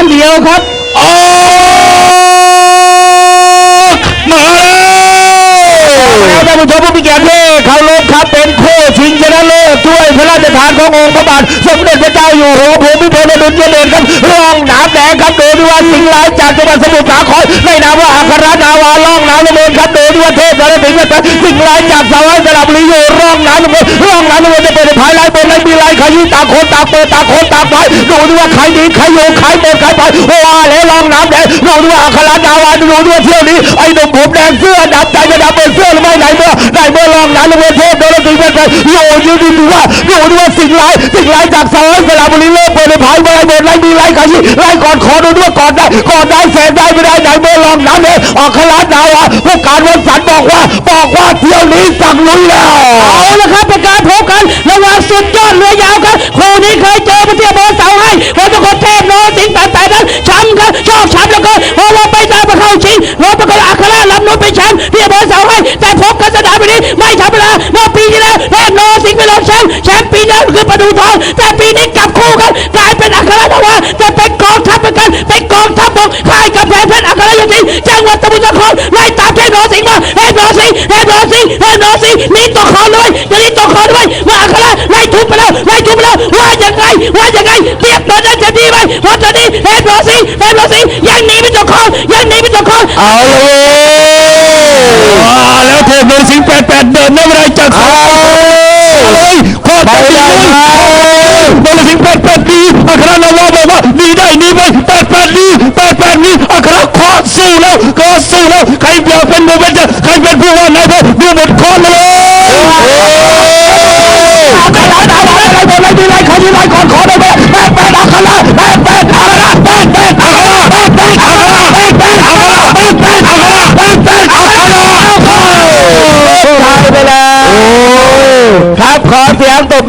านเดียวครับออกมาแล้วท่านผู้ชมผู้มีเกียรตินี่เขาลงครับเป็นคู่ชิงชนะเลิศถ้วยพระราชทานขององค์พระบาทสมเด็จพระเจ้าอยู่หัวภูมิพลอดุลยเดชครับร่องน้ำแดงครับโดยด้วยสิงห์ลายจากจังหวัดสมุทรสาครในนามว่าอัครนาวาร่องน้ำน้ำเงินครับโดยด้วยเทพนรสิงห์ครับสิงห์ลายจากสาวไอ้สระบุรีอยู่ร่องน้ำน้ำเงินร่องน้ำ ขยี้ตางคนตาเปิดตางคนตาไปดูด้วยว่าใครดีใครอยู่ใครเปิดใครไปว่าแล้วร่องน้ำแดงดูด้วยอัครนาวาดูด้วยเที่ยวนี้ไอ้หนุ่มผมแดงเสื้อดำใจจะดำเป็นเสื้อหรือไม่ไหนเมื่อไหนเมื่อร่องน้ำน้ำเงินเทพนรสิงห์เป็นใครโยยืนดูว่าดูด้วยสิงห์ลายสิงห์ลายจากสาวสระบุรีเลิกเปิดในภายบนบนลายมีลายขยี้ลายก่อนขอดูด้วยก่อนได้ก่อนได้แสนได้ไม่ได้ไหนเมื่อร่องน้ำแดงอัครนาวาผู้การวันสันบอกว่าบอกว่าเที่ยวนี้สั่งลุยแล้วเอาละครับเป็นการ สุดยอดเรือยาวครับคู่นี้เคยเจอมาเทียบเบอร์เสาให้พอทุกคนเทพโนสิงห์แต่แต่นั้นช้ำครับชอบช้ำแล้วก็พอเราไปได้มาเข้าชิงเราประกอบอัคราลำนุนเป็นแชมป์เทียบเบอร์เสาให้แต่พบกันสนามวันนี้ไม่ธรรมดาเมื่อปีที่แล้วเทพโนสิงห์เป็นรองแชมป์แชมป์ปีนั้นคือประดูทองแต่ปีนี้กลับคู่กันกลายเป็นอัครนาวาจะเป็นกองทัพเหมือนกันเป็นกองทัพบกค่ายกำแพงเพชรอัครายศสิงห์จังหวัดสมุทรสาครไล่ตามเทพโนสิงห์มาเทพโนสิงห์เทพโนสิงห์เทพโนสิงห์นี่ตกคอด้วยจะนี่ตกคอด้วย เทพโนสิงห์เทพโนสิงห์ยังหนีไม่ตกคอยังหนีไม่ตกคอเอาเลยมาแล้วเทพนรสิงห์แปดแปดเดินน้ำไรจากเขาเลยโคตรใจเลยนรสิงห์แปดแปดดีอัครนาวาบอกว่าดีได้ดีไปแปดแปดดีแปดแปดดีอัครขอสู้แล้วขอสู้แล้วใครอยากเป็นมือเป็นจะใครเป็นผู้ว่านายพลดูหมดคอนเลยอัครนาวาอะไรบนอะไรดีไรขอดีไรก่อนขอได้ไหมแปดแปดอัครแปดแปดอัครแปดแปดอัครแปดแปดอัครแปดแปดอัครแปดแปดอัครแปดแปดอัคร ตายไปแล้วครับ ขอเสียงตบมือ